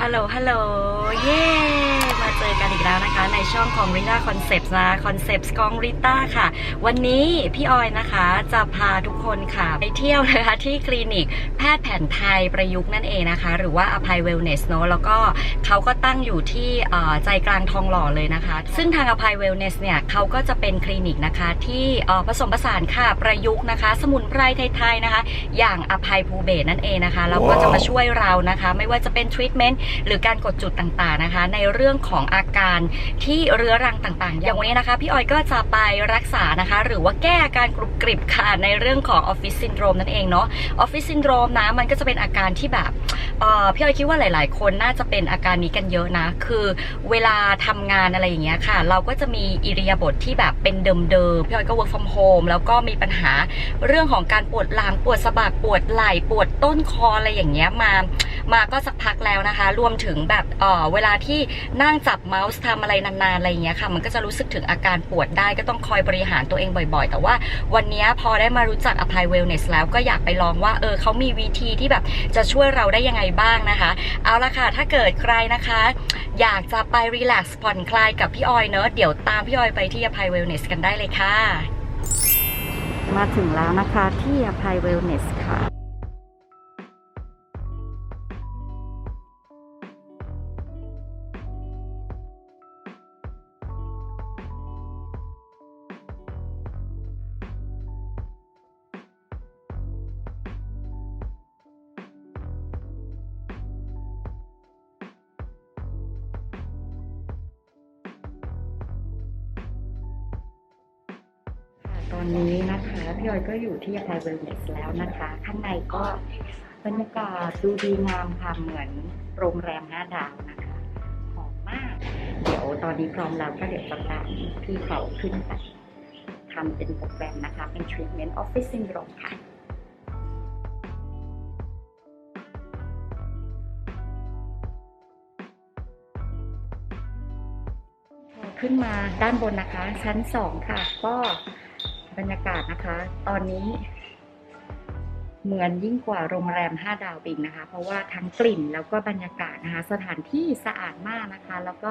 ฮัลโหลฮัลโหลเย้ อกันอีกแล้วนะคะ ในช่องของ Rita Concepts นะ Concepts ของ Rita ค่ะ วันนี้พี่ออยนะคะจะพาทุกคนค่ะ ไปเที่ยวนะคะที่คลินิกแพทย์แผนไทยประยุกต์นั่นเองนะคะ หรือว่าอภัยเวลเนสเนาะแล้วก็เขาก็ตั้งอยู่ที่ใจกลางทองหล่อเลยนะคะ ซึ่งทางอภัยเวลเนสเนี่ยเขาก็จะเป็นคลินิกนะคะที่ผสมผสานค่ะประยุกต์นะคะ สมุนไพรไทยๆนะคะ อย่างอภัยภูเบศนั่นเองนะคะแล้วก็จะมาช่วยเรานะคะ ไม่ว่าจะเป็นทรีทเมนต์หรือการกดจุดต่างๆนะคะ ในเรื่องของอาการที่เรื้อรังต่างๆ อย่างวันนี้นะคะ พี่ออยก็จะไปรักษานะคะ หรือว่าแก้อาการกรุบกริบค่ะในเรื่องของออฟฟิศซินโดรมนั่นเองเนาะออฟฟิศซินโดรมนะมันก็จะเป็นอาการที่แบบเออพี่ออยคิดว่าหลาย ๆ คนน่าจะเป็นอาการนี้กันเยอะนะ คือเวลาทำงานอะไรอย่างเงี้ยค่ะ เราก็จะมีอิริยาบถที่แบบเป็นเดิมๆพี่ออยก็ work from home แล้วก็มีปัญหาเรื่องของการปวดหลังปวดสะบักปวดไหล่ปวดต้นคออะไรอย่างเงี้ยมามาก็สักพักแล้วนะคะ รวมถึงแบบเออเวลาที่นั่งจับเมาส์ทำอะไรนานๆอะไรอย่างเงี้ยค่ะมันก็จะรู้สึกถึงอาการปวดได้ก็ต้องคอยบริหารตัวเองบ่อยๆ แต่ว่าวันนี้พอได้มารู้จักอภัยเวลเนสแล้วก็อยากไปลองว่าเออเขามีวิธีที่แบบจะช่วยเราได้ยังไงบ้างนะคะ เอาละค่ะ ถ้าเกิดใครนะคะ อยากจะไปรีแลกซ์ผ่อนคลายกับพี่ออยเนอะเดี๋ยวตามพี่ออยไปที่อภัยเวลเนสกันได้เลยค่ะ มาถึงแล้วนะคะที่อภัยเวลเนสค่ะ ตอนนี้นะคะพี่ออยก็อยู่ที่อภัยเวลเนสแล้วนะคะ ข้างในก็บรรยากาศดูดีงามค่ะเหมือนโรงแรมห้าดาวนะคะหอมมาก เดี๋ยวตอนนี้พร้อมแล้วก็เดี๋ยวจะตามพี่เขาขึ้นไปทำเป็นโปรแกรมนะคะ เป็น Treatment Office Syndrome ค่ะขึ้นมาด้านบนนะคะ ชั้นสองค่ะ ก็ บรรยากาศนะคะ ตอนนี้ เหมือนยิ่งกว่าโรงแรม 5 ดาวอีกนะคะ เพราะว่าทั้งกลิ่นแล้วก็บรรยากาศนะคะ สถานที่สะอาดมากนะคะ แล้วก็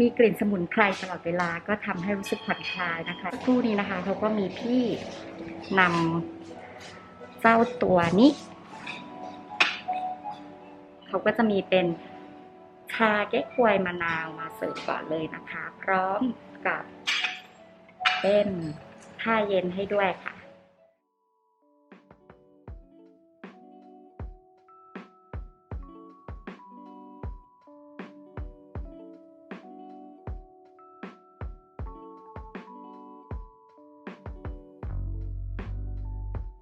มีกลิ่นสมุนไพรตลอดเวลาก็ทำให้รู้สึกผ่อนคลายนะคะคู่นี้นะคะเขาก็มีพี่นำเจ้าตัวนี้เขาก็จะมีเป็นชาเก๊กฮวยมะนาวมาเสิร์ฟก่อนเลยนะคะ พร้อมกับเป็น ผ้าเย็นให้ด้วยค่ะ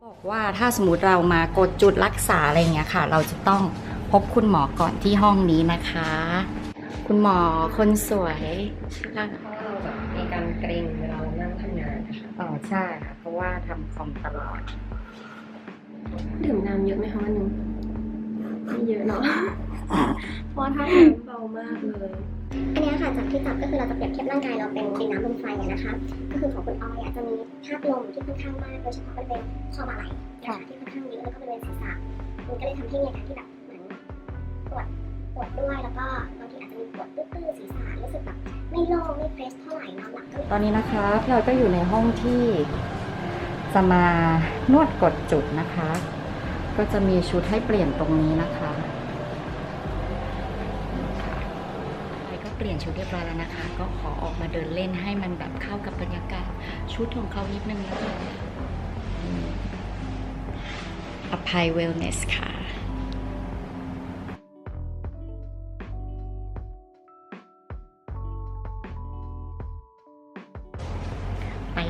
บอกว่าถ้าสมมติเรามากดจุดรักษาอะไรเงี้ยค่ะ เราจะต้องพบคุณหมอก่อนที่ห้องนี้นะคะ คุณหมอคนสวยค่ะเพราะเราแบบมีการเกรงเวลาเรานั่ง อ๋อใช่ค่ะเพราะว่าทำคอมตลอด ดื่มน้ำเยอะไหมคะวันหนึงไม่เยอะเนาะ เพราะว่าถ้าน้ำเบามากเลย อันเนี้ยค่ะจากที่จับก็คือเราจะเปรียบเทียบร่างกายเราเป็นดินน้ำลมไฟอะนะคะ ก็คือของคุณออยอะจะมีธาตุลมที่ค่อนข้างมากโดยเฉพาะบริเวณคอบ่าไหล่นะคะที่ค่อนข้างเยอะแล้วก็บริเวณศีรษะมันก็เลยทำให้มีอาการที่แบบเหมือนปวดปวดด้วยแล้วก็ ปวดตื้อๆศีรษะรู้สึกแบบไม่โล่งไม่เฟรชเท่าไหร่นอนหลับก็ตอนนี้นะคะพี่ออยก็อยู่ในห้องที่จะมานวดกดจุดนะคะ ก็จะมีชุดให้เปลี่ยนตรงนี้นะคะพี่ออยก็เปลี่ยนชุดเรียบร้อยแล้วนะคะ ก็ขอออกมาเดินเล่นให้มันแบบเข้ากับบรรยากาศชุดของเขานิดนึงนะคะอืมอภัยเวลเนสค่ะ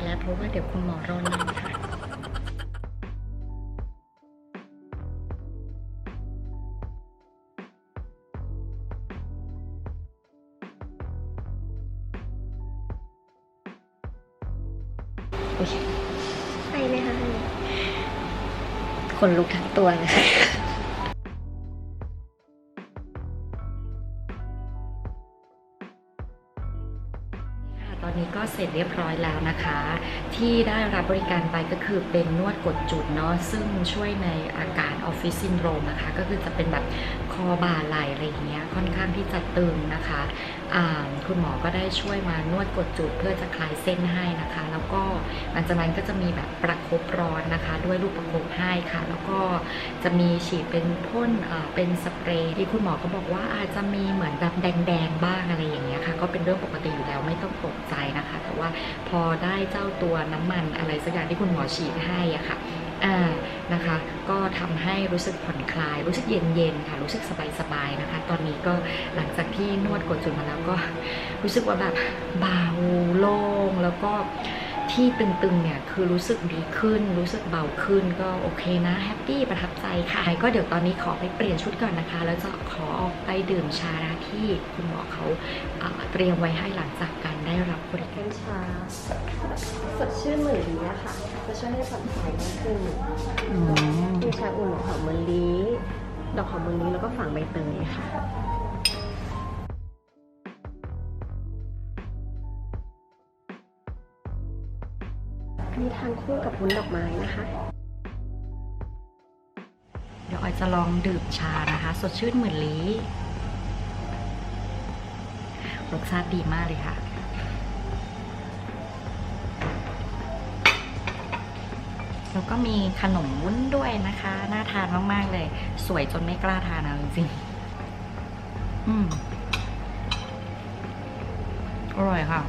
แล้วเพราะว่าเดี๋ยวคุณหมอรอนานค่ะอุ๊ยไปไหมคะคนลุกทั้งตัวเลย ก็เสร็จเรียบร้อยแล้วนะคะ ที่ได้รับบริการไปก็คือเป็นนวดกดจุดเนาะซึ่งช่วยในอาการออฟฟิศซินโดรมนะคะ ก็คือจะเป็นแบบคอบ่าไหล่อะไรอย่างเงี้ยค่อนข้างที่จะตึงนะคะคุณหมอก็ได้ช่วยมานวดกดจุดเพื่อจะคลายเส้นให้นะคะ แล้วก็หลังจากนั้นก็จะมีแบบประคบร้อนนะคะ ด้วยลูกประคบให้ค่ะ แล้วก็จะมีฉีดเป็นพ่นเป็นสเปรย์ที่คุณหมอก็บอกว่าอาจจะมีเหมือนแบบแดงๆบ้างอะไรอย่างเงี้ย ก็เป็นเรื่องปกติอยู่แล้วไม่ต้องตกใจนะคะ แต่ว่าพอได้เจ้าตัวน้ำมันอะไรสักอย่างที่คุณหมอฉีดให้อะค่ะอ่านะคะ ก็ทำให้รู้สึกผ่อนคลาย รู้สึกเย็นๆค่ะ รู้สึกสบายๆนะคะ ตอนนี้ก็หลังจากที่นวดกดจุดมาแล้วก็รู้สึกว่าแบบเบาโล่งแล้วก็ ที่ตึงๆเนี่ยคือรู้สึกดีขึ้น รู้สึกเบาขึ้นก็โอเคนะแฮปปี้ประทับใจค่ะก็เดี๋ยวตอนนี้ขอไปเปลี่ยนชุดก่อนนะคะ แล้วจะขอออกไปดื่มชานะที่คุณหมอเขาเอ่อเตรียมไว้ให้หลังจากการได้รับบริการเป็นชาสดชื่นเหมือนดีอะค่ะจะช่วยให้ผ่อนคลายมากขึ้นอืมมีชาอุ่นหอมมะลิดอกหอมมะลิแล้วก็ฝังใบเตยค่ะ มีทานคู่กับวุ้นดอกไม้นะคะ เดี๋ยวออยจะลองดื่มชานะคะ สดชื่นเหมือนลีรสชาติดีมากเลยค่ะแล้วก็มีขนมวุ้นด้วยนะคะ น่าทานมาก ๆ เลย สวยจนไม่กล้าทานเอาจริงๆอืมอร่อยค่ะ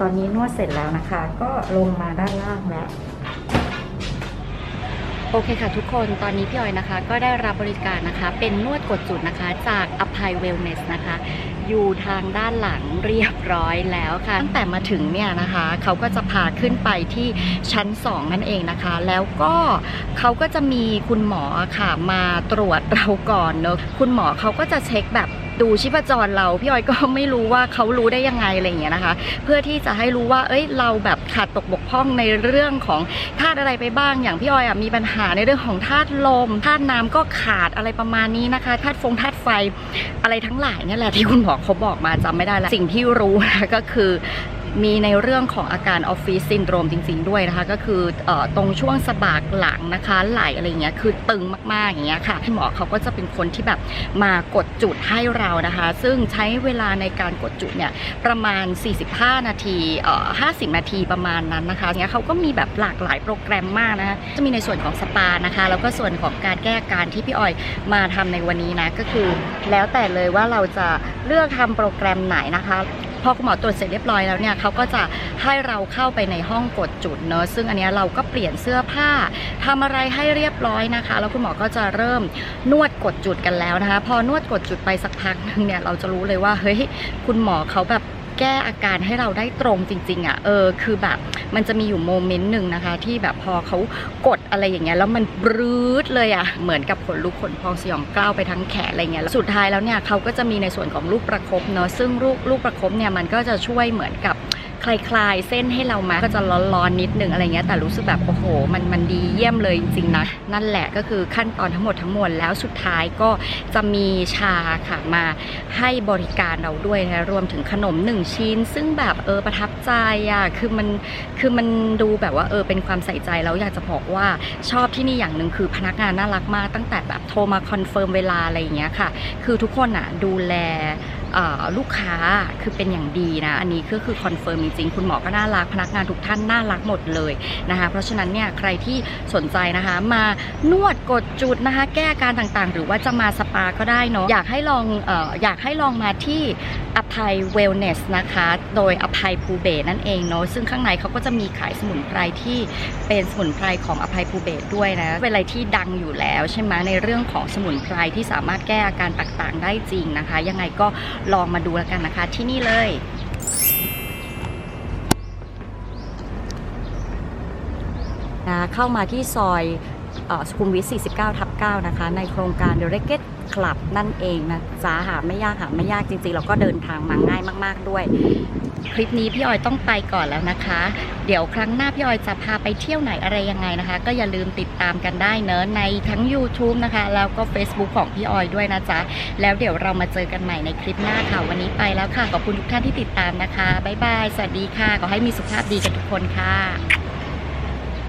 ตอนนี้นวดเสร็จแล้วนะคะ ก็ลงมาด้านล่างแล้วโอเคค่ะทุกคนตอนนี้พี่ออยนะคะ ก็ได้รับบริการนะคะ เป็นนวดกดจุดนะคะจากอภัยเวลเนสนะคะ อยู่ทางด้านหลังเรียบร้อยแล้วค่ะ ตั้งแต่มาถึงเนี่ยนะคะ เขาก็จะพาขึ้นไปที่ชั้น 2 นั่นเองนะคะ แล้วก็เขาก็จะมีคุณหมอค่ะมาตรวจเราก่อนเนอะคุณหมอเขาก็จะเช็คแบบ ดูชีพจรเราพี่ออยก็ไม่รู้ว่าเขารู้ได้ยังไงอะไรอย่างเงี้ยนะคะ เพื่อที่จะให้รู้ว่าเอ้ยเราแบบขาดตกบกพร่องในเรื่องของธาตุอะไรไปบ้าง อย่างพี่ออยอะมีปัญหาในเรื่องของธาตุลมธาตุน้ำก็ขาดอะไรประมาณนี้นะคะธาตุฟงธาตุไฟอะไรทั้งหลายเนี่ยแหละที่คุณหมอเขาบอกมาจำไม่ได้แล้วสิ่งที่รู้นะก็คือ มีในเรื่องของอาการออฟฟิศซินโดรมจริง ๆ ด้วยนะคะ ก็คือออตรงช่วงสะบักหลังนะคะไหลอะไรอย่างเงี้ยคือตึงมากๆอย่างเงี้ยค่ะหมอเขาก็จะเป็นคนที่แบบมากดจุดให้เรานะคะ ซึ่งใช้เวลาในการกดจุดเนี่ยประมาณ 45 นาทีเอ่อ50 นาทีประมาณนั้นนะคะเนี้ยเขาก็มีแบบหลากหลายโปรแกรมมากนะคะจะมีในส่วนของสปานะคะ แล้วก็ส่วนของการแก้อาการที่พี่ออยมาทำในวันนี้นะก็คือ แล้วแต่เลยว่าเราจะเลือกทำโปรแกรมไหนนะคะ พอคุณหมอตรวจเสร็จเรียบร้อยแล้วเนี่ยเขาก็จะให้เราเข้าไปในห้องกดจุดเนอะซึ่งอันนี้เราก็เปลี่ยนเสื้อผ้าทำอะไรให้เรียบร้อยนะคะ แล้วคุณหมอก็จะเริ่มนวดกดจุดกันแล้วนะคะ พอนวดกดจุดไปสักพักหนึงเนี่ยเราจะรู้เลยว่าเฮ้ยคุณหมอเขาแบบ แก้อาการให้เราได้ตรงจริงๆอะ่ะเออคือแบบมันจะมีอยู่โมเมนต์หนึ่งนะคะ ที่แบบพอเขากดอะไรอย่างเงี้ยแล้วมันบรื้ดเลยอะ่ะเหมือนกับขนลุกขนพองสยองกล้าวไปทั้งแขนอะไรเงี้ยสุดท้ายแล้วเนี่ยเขาก็จะมีในส่วนของลูกประคบเนาะซึ่งลูกลูกประคบเนี่ยมันก็จะช่วยเหมือนกับ คลายๆ เส้นให้เรามาก็จะร้อนๆนิดนึงอะไรเงี้ยแต่รู้สึกแบบโอ้โห มันมันดีเยี่ยมเลยจริงๆนะนั่นแหละก็คือขั้นตอนทั้งหมดทั้งมวลแล้วสุดท้ายก็จะมีชาค่ะมาให้บริการเราด้วยนะรวมถึงขนมหนึ่งชิ้น ซึ่งแบบเออประทับใจอะคือมันคือมันดูแบบว่าเออเป็นความใส่ใจแล้วอยากจะบอกว่าชอบที่นี่อย่างหนึ่งคือพนักงานน่ารักมากตั้งแต่แบบโทรมาคอนเฟิร์มเวลาอะไรอย่างเงี้ยค่ะ คือทุกคนอะดูแล ลูกค้าคือเป็นอย่างดีนะอันนี้ก็คือคอนเฟิร์มจริงคุณหมอก็น่ารักพนักงานทุกท่านน่ารักหมดเลยนะคะเพราะฉะนั้นเนี่ยใครที่สนใจนะคะมานวดกดจุดนะคะแก้อาการต่างๆ หรือว่าจะมาสปาก็ได้เนาะอยากให้ลองอออยากให้ลองมาที่อภัยเวลเนสนะคะ โดยอภัยภูเบศนั่นเองเนาะซึ่งข้างในเขาก็จะมีขายสมุนไพรที่เป็นสมุนไพรของอภัยภูเบศด้วยนะเป็นอะไรที่ดังอยู่แล้วใช่ไหมในเรื่องของสมุนไพรที่สามารถแก้อาการต่างๆ ได้จริงนะคะ ยังไงก็ลองมาดูแล้วกันนะคะ ที่นี่เลย นะเข้ามาที่ซอยออสุขุมวิท 49 ทับ 9 นะคะ ในโครงการ The r e g e t Club นั่นเองนะสาหาไม่ยากหาไม่ยากจริงๆ แล้วก็เดินทางมาง่ายมาก ๆ ด้วย คลิปนี้พี่ออยต้องไปก่อนแล้วนะคะ เดี๋ยวครั้งหน้าพี่ออยจะพาไปเที่ยวไหนอะไรยังไงนะคะ ก็อย่าลืมติดตามกันได้เนอะในทั้ง YouTube นะคะ แล้วก็ Facebook ของพี่ออยด้วยนะจ๊ะ แล้วเดี๋ยวเรามาเจอกันใหม่ในคลิปหน้าค่ะ วันนี้ไปแล้วค่ะ ขอบคุณทุกท่านที่ติดตามนะคะ บ๊ายบาย สวัสดีค่ะ ขอให้มีสุขภาพดีกันทุกคนค่ะ